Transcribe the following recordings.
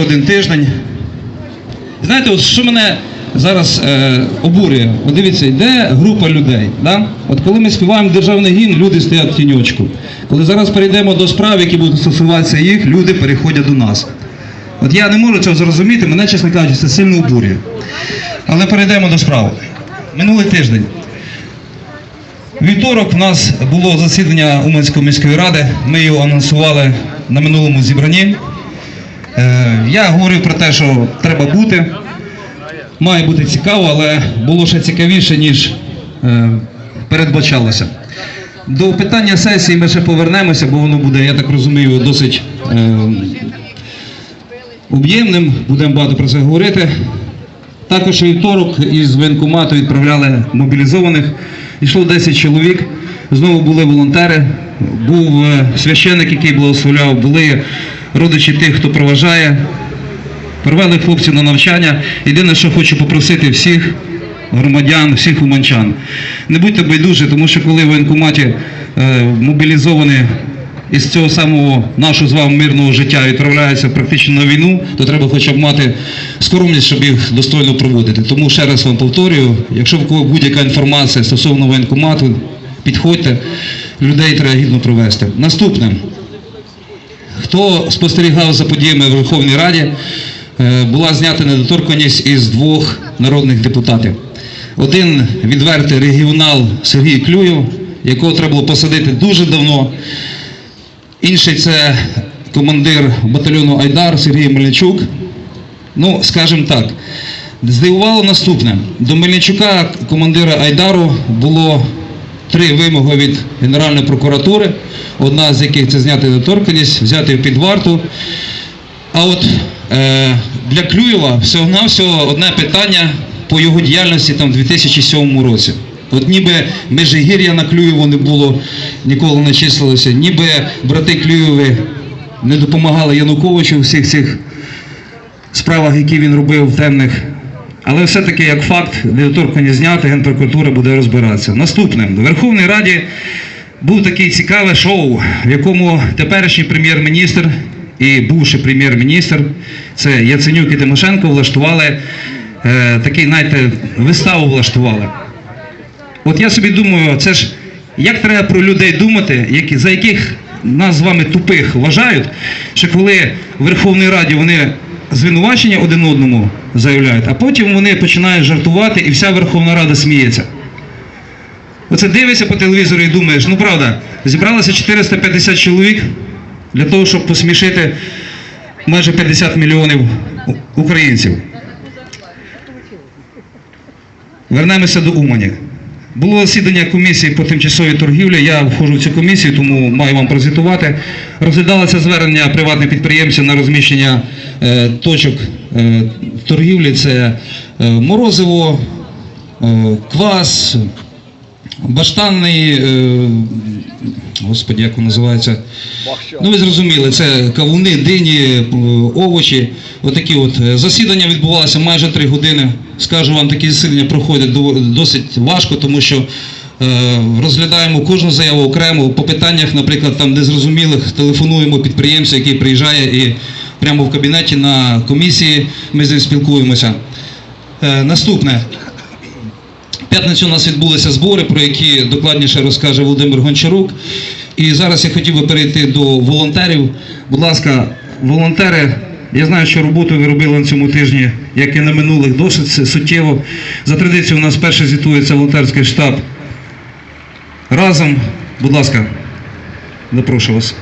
один тиждень. Знаєте, от що мене зараз е, обурює? От дивіться, йде група людей. Да? От коли ми співаємо державний гімн, люди стоять в тіньочку. Коли зараз перейдемо до справ, які будуть стосуватися їх, люди переходять до нас. От я не можу цього зрозуміти, мене, чесно кажучи, це сильно обурює. Але перейдемо до справ. Минулий тиждень. Вівторок в нас було засідання Уманської міської ради. Ми його анонсували на минулому зібранні. Е, Я говорив про те, що треба бути. Має бути цікаво, але було ще цікавіше, ніж е, передбачалося. До питання сесії ми ще повернемося, бо воно буде, я так розумію, досить е, об'ємним. Будемо багато про це говорити. Також вівторок із воєнкомату відправляли мобілізованих. Йшло 10 чоловік. Знову були волонтери, був священик, який благословляв, були родичі тих, хто проважає. Привели хлопців на навчання. Єдине, що хочу попросити всіх громадян, всіх уманчан. Не будьте байдужі, тому що коли в воєнкоматі е, мобілізовані із цього самого нашого з вами мирного життя відправляються практично на війну, то треба хоча б мати скромність, щоб їх достойно проводити. Тому ще раз вам повторюю, якщо в кого будь-яка інформація стосовно воєнкомату, підходьте, людей треба гідно провести. Наступне. Хто спостерігав за подіями в Верховній Раді, е, була знята недоторканність із двох народних депутатів. Один відвертий регіонал Сергій Клюєв, якого треба було посадити дуже давно. Інший це командир батальйону Айдар Сергій Мельничук. Ну, скажімо так, здивувало наступне. До Мельничука, командира Айдару, було три вимоги від Генеральної прокуратури, одна з яких це зняти недоторканність, взяти під варту. А от е, для Клюєва всього-навсього одне питання по його діяльності там, в 2007 році. От ніби Межигір'я на Клюєву не було, ніколи не числилося, ніби брати Клюєві не допомагали Януковичу у всіх цих справах, які він робив в темних. Але все-таки як факт, недоторкані зняти, Генпрокуратура буде розбиратися. Наступне, в Верховній Раді був такий цікаве шоу, в якому теперішній прем'єр-міністр і бувший прем'єр-міністр, це Яценюк і Тимошенко, влаштували е, такий, знаєте, виставу влаштували. От я собі думаю, це ж як треба про людей думати, які, за яких нас з вами тупих вважають, що коли в Верховній Раді вони звинувачення один одному заявляють, а потім вони починають жартувати і вся Верховна Рада сміється. Оце дивишся по телевізору і думаєш, ну правда, зібралося 450 чоловік для того, щоб посмішити майже 50 мільйонів українців. Вернемося до Умані. Було засідання комісії по тимчасовій торгівлі. Я входжу в цю комісію, тому маю вам презентувати. Розглядалося звернення приватних підприємців на розміщення е, точок е, торгівлі. Це е, морозиво, квас, баштанний, е, господі, як він називається? Ну, ви зрозуміли, це кавуни, дині, е, овочі. Отакі от е, засідання відбувалося майже три години. Скажу вам, такі засідання проходять досить важко, тому що е, розглядаємо кожну заяву окремо. По питаннях, наприклад, там незрозумілих, телефонуємо підприємцю, який приїжджає і прямо в кабінеті на комісії ми з ним спілкуємося. Наступне. П'ятницю у нас відбулися збори, про які докладніше розкаже Володимир Гончарук. І зараз я хотів би перейти до волонтерів. Будь ласка, волонтери, я знаю, що роботу ви робили на цьому тижні, як і на минулих, досить суттєво. За традицією, у нас перше звітується волонтерський штаб. Разом, будь ласка, запрошую вас.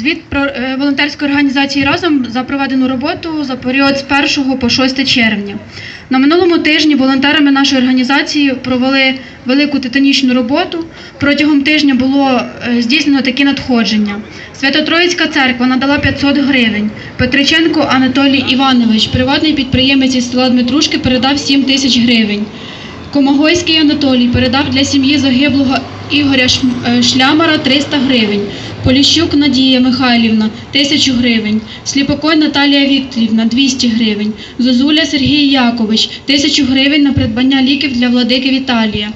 Звіт про е, волонтерської організації разом за проведену роботу за період з 1 по 6 червня. На минулому тижні волонтерами нашої організації провели велику титанічну роботу. Протягом тижня було е, здійснено такі надходження. Свято-Троїцька церква надала 500 гривень. Петриченко Анатолій Іванович, приватний підприємець із села Дмитрушки, передав 7 тисяч гривень. Комагойський Анатолій передав для сім'ї загиблого Ігоря е, Шлямара 300 гривень. Поліщук Надія Михайлівна 1000 гривень. Сліпокой Наталія Вікторівна 200 гривень. Зозуля Сергій Якович 1000 гривень на придбання ліків для владики Віталія.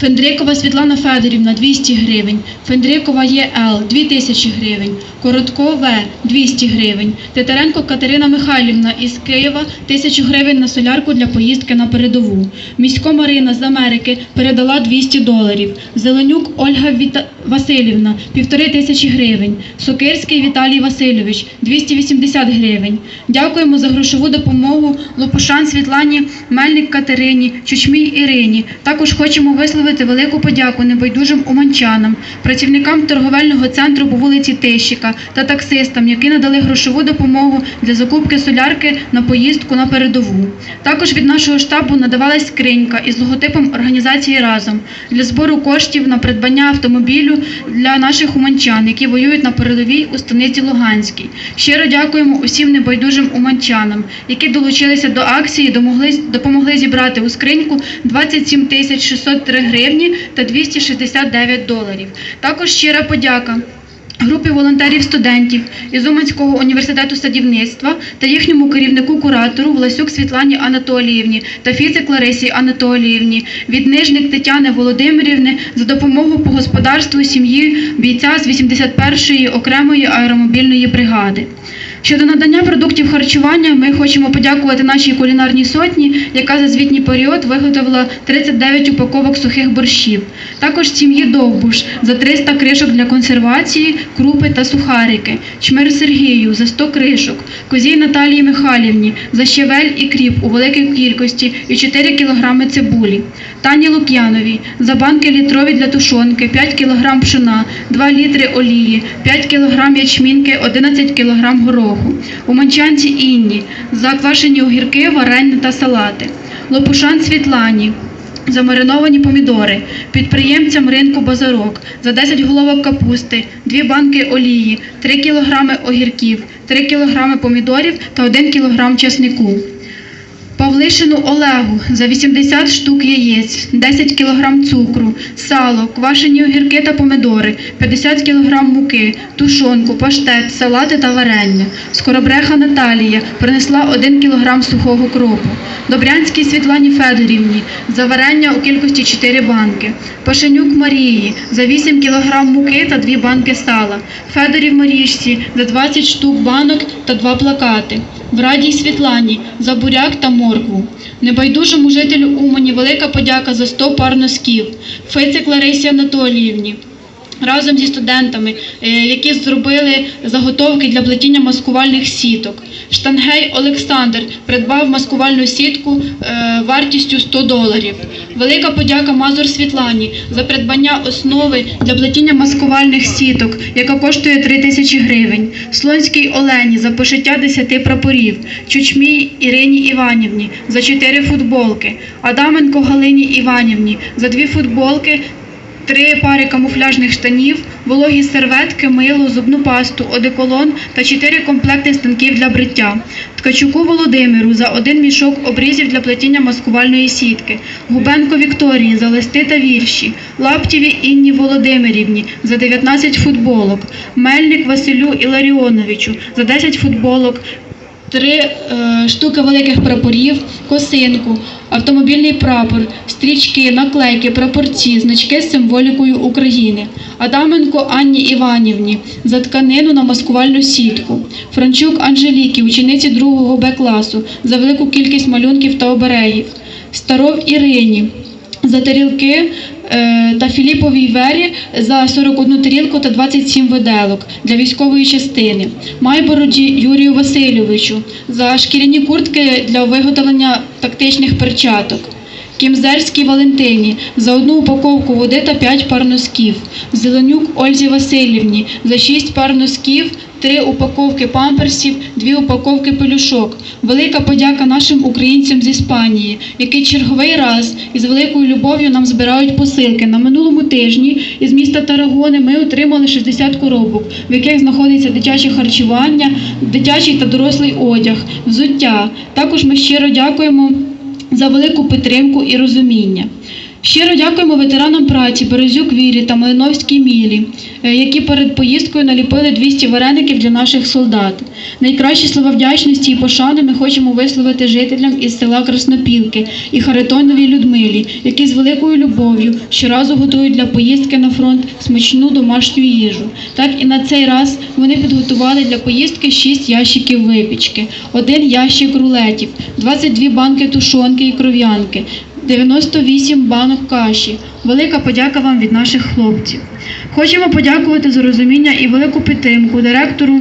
Фендрикова Світлана Федорівна 200 гривень, Фендрикова ЄЛ 2000 гривень, Коротко В 200 гривень, Титаренко Катерина Михайлівна із Києва 1000 гривень на солярку для поїздки на передову. Місько Марина з Америки передала 200 доларів. Зеленюк Ольга Віта... Васильівна півтори тисячі гривень. Сокирський Віталій Васильович 280 гривень. Дякуємо за грошову допомогу Лопушан Світлані, Мельник Катерині, Чучмій Ірині. Також хочемо висловити велику подяку небайдужим уманчанам, працівникам торговельного центру по вулиці Тищика та таксистам, які надали грошову допомогу для закупки солярки на поїздку на передову. Також від нашого штабу надавалась скринька із логотипом організації разом для збору коштів на придбання автомобілю для наших уманчан, які воюють на передовій у станиці Луганській. Щиро дякуємо усім небайдужим уманчанам, які долучилися до акції, домогли, допомогли зібрати у скриньку 27 тисяч 603 гривні та 269 доларів. Також щира подяка групі волонтерів-студентів із Уманського університету садівництва та їхньому керівнику-куратору Власюк Світлані Анатоліївні та фізик Ларисі Анатоліївні, віднижник Тетяни Володимирівни за допомогу по господарству сім'ї бійця з 81-ї окремої аеромобільної бригади. Щодо надання продуктів харчування, ми хочемо подякувати нашій кулінарній сотні, яка за звітній період виготовила 39 упаковок сухих борщів. Також сім'ї Довбуш за 300 кришок для консервації, крупи та сухарики, Чмир Сергію за 100 кришок, Козій Наталії Михайлівні за щавель і кріп у великій кількості і 4 кілограми цибулі, Тані Лук'яновій за банки літрові для тушонки, 5 кілограм пшона, 2 літри олії, 5 кілограм ячмінки, 11 кілограм гороху. У Манчанці Інні заквашені огірки, варення та салати. Лопушан Світлані замариновані помідори, підприємцям ринку Базарок за 10 головок капусти, 2 банки олії, 3 кілограми огірків, 3 кілограми помідорів та 1 кілограм чеснику. Павлишину Олегу за 80 штук яєць, 10 кг цукру, сало, квашені огірки та помидори, 50 кг муки, тушонку, паштет, салати та варення. Скоробреха Наталія принесла 1 кг сухого кропу. Добрянській Світлані Федорівні за варення у кількості 4 банки. Пашенюк Марії за 8 кг муки та 2 банки сала. Федорів Марішці за 20 штук банок та 2 плакати. В Радій Світлані за буряк та моркву. Небайдужому жителю Умані велика подяка за 100 пар носків. Фицик Ларисі Анатоліївні. Разом зі студентами, е, які зробили заготовки для плетіння маскувальних сіток. Штангей Олександр придбав маскувальну сітку е, вартістю 100 доларів. Велика подяка Мазур Світлані за придбання основи для плетіння маскувальних сіток, яка коштує 3 тисячі гривень. Слонській Олені за пошиття 10 прапорів. Чучмій Ірині Іванівні за 4 футболки. Адаменко Галині Іванівні за 2 футболки три пари камуфляжних штанів, вологі серветки, мило, зубну пасту, одеколон та чотири комплекти станків для бриття. Ткачуку Володимиру за один мішок обрізів для плетіння маскувальної сітки, Губенко Вікторії за листи та вірші, Лаптєві Інні Володимирівні за 19 футболок, Мельник Василю Іларіоновичу за 10 футболок, три е, штуки великих прапорів, косинку, автомобільний прапор, стрічки, наклейки, прапорці, значки з символікою України. Адаменко Анні Іванівні за тканину на маскувальну сітку. Франчук Анжеліки, учениці 2 Б класу, за велику кількість малюнків та оберегів. Старов Ірині за тарілки та Філіповій Вері за 41 тарілку та 27 виделок для військової частини. Майбороді Юрію Васильовичу за шкіряні куртки для виготовлення тактичних перчаток. Кімзерській Валентині за одну упаковку води та 5 пар носків. Зеленюк Ользі Васильівні за 6 пар носків, 3 упаковки памперсів, 2 упаковки пелюшок. Велика подяка нашим українцям з Іспанії, які черговий раз із великою любов'ю нам збирають посилки. На минулому тижні із міста Тарагони ми отримали 60 коробок, в яких знаходиться дитяче харчування, дитячий та дорослий одяг, взуття. Також ми щиро дякуємо за велику підтримку і розуміння. Щиро дякуємо ветеранам праці Березюк Вірі та Малиновській Мілі, е, які перед поїздкою наліпили 200 вареників для наших солдат. Найкращі слова вдячності і пошани ми хочемо висловити жителям із села Краснопілки і Харитоновій Людмилі, які з великою любов'ю щоразу готують для поїздки на фронт смачну домашню їжу. Так і на цей раз вони підготували для поїздки 6 ящиків випічки, один ящик рулетів, 22 банки тушонки і кров'янки, 98 банок каші. Велика подяка вам від наших хлопців. Хочемо подякувати за розуміння і велику підтримку директору